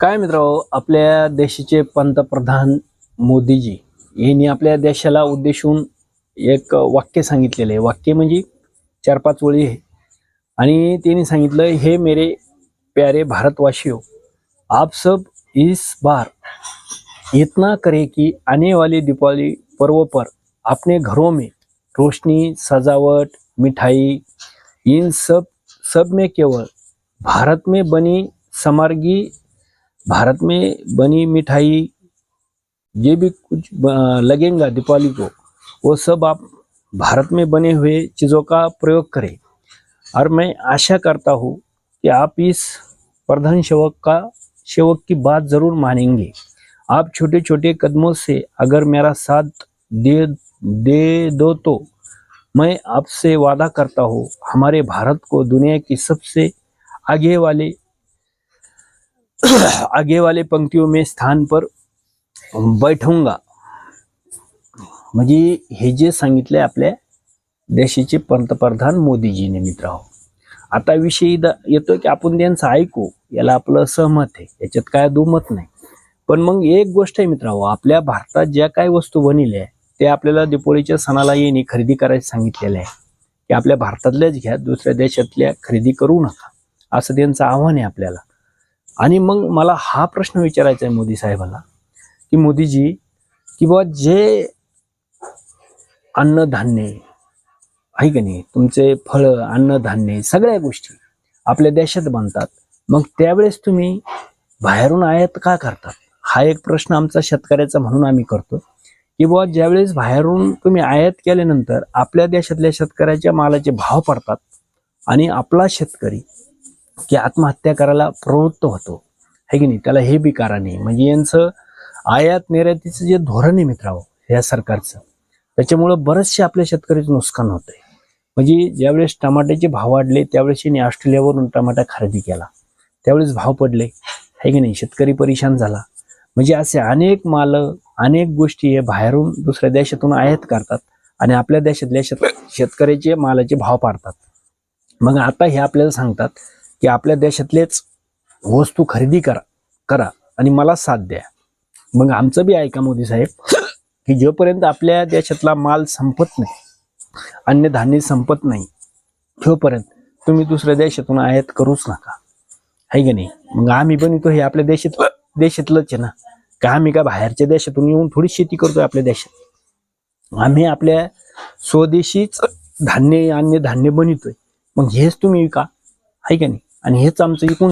काय मित्र आपल्या देशाचे पंतप्रधान मोदीजी यांनी आपल्या देशाला उद्देशून एक वाक्य सांगितलेलं आहे. वाक्य म्हणजे चार पाच ओळी आहे. आणि त्यांनी सांगितलं हे मेरे प्यारे भारतवासियों आप सब इस बार इतना करे कि आने वाली दीपावली पर्व पर अपने घरों में रोशनी सजावट मिठाई इन सब सब में केवल भारत में बनी समारगी, भारत में बनी मिठाई, ये भी कुछ लगेगा दीपावली को। वो सब आप भारत में बने हुए चीज़ों का प्रयोग करें। और मैं आशा करता हूँ कि आप इस प्रधान सेवक का, सेवक की बात ज़रूर मानेंगे। आप छोटे छोटे कदमों से अगर मेरा साथ दे दे दो तो मैं आपसे वादा करता हूँ, हमारे भारत को दुनिया की सबसे आगे वाले आगे वाले पंक्तियों में स्थान पर बैठूंगा। म्हणजे हे जे सांगितले आपल्या देशाचे पंतप्रधान मोदीजीने मित्र आता विषय येतोय येतो की आपण त्यांचं ऐकू याला आपलं सहमत आहे याच्यात काय दुमत नाही. पण मग एक गोष्ट आहे मित्र आपल्या भारतात ज्या काही वस्तू बनल्या ते आपल्याला दिपोळीच्या सणाला येणे खरेदी करायला सांगितलेलं आहे. की आपल्या भारतातल्याच घ्या दुसऱ्या देशातल्या खरेदी करू नका. असं त्यांचं आव्हान आहे आपल्याला. आणि मग मला हा प्रश्न विचारायचा आहे मोदी साहेबाला की मोदीजी की बुवा जे अन्नधान्य आहे का नाही तुमचे फळं अन्नधान्य सगळ्या गोष्टी आपल्या देशात बनतात मग त्यावेळेस तुम्ही बाहेरून आयात का करतात? हा एक प्रश्न आमचा शेतकऱ्याचा म्हणून आम्ही करतो की बुवा ज्यावेळेस बाहेरून तुम्ही आयात केल्यानंतर आपल्या देशातल्या शेतकऱ्याच्या मालाचे भाव पडतात आणि आपला शेतकरी की आत्महत्या करायला प्रवृत्त होतो. है की नाही? त्याला हे बी कारण आहे. म्हणजे यांचं आयात निर्यातीचं जे धोरण आहे मित्रांनो या सरकारचं त्याच्यामुळं बरेचसे आपल्या शेतकऱ्याचं नुकसान होतंय. म्हणजे ज्यावेळेस टमाट्याचे भाव वाढले त्यावेळेस यांनी ऑस्ट्रेलियावरून टमाटा खरेदी केला. त्यावेळेस भाव पडले. है की नाही? शेतकरी परेशान झाला. म्हणजे असे अनेक माल अनेक गोष्टी हे बाहेरून दुसऱ्या देशातून आयात करतात आणि आपल्या देशातल्या शेत शेतकऱ्याचे मालाचे भाव पाडतात. मग आता हे आपल्याला सांगतात की आपल्या देशातलेच वस्तू खरेदी करा करा आणि मला साथ द्या. मग आमचं बी ऐका मोदी साहेब की जोपर्यंत आपल्या देशातला माल संपत नाही अन्नधान्य संपत नाही तोपर्यंत तुम्ही दुसऱ्या देशातून आयात करूच नका. आहे का नाही? मग आम्ही बनवतो हे आपल्या देशात देशातलंच आहे ना. का आम्ही का बाहेरच्या देशातून येऊन थोडी शेती करतोय आपल्या देशात? आम्ही आपल्या स्वदेशीच धान्य अन्य धान्य बनवतोय. मग हेच तुम्ही विका. आहे का नाही? आणि हेच आमचं एकूण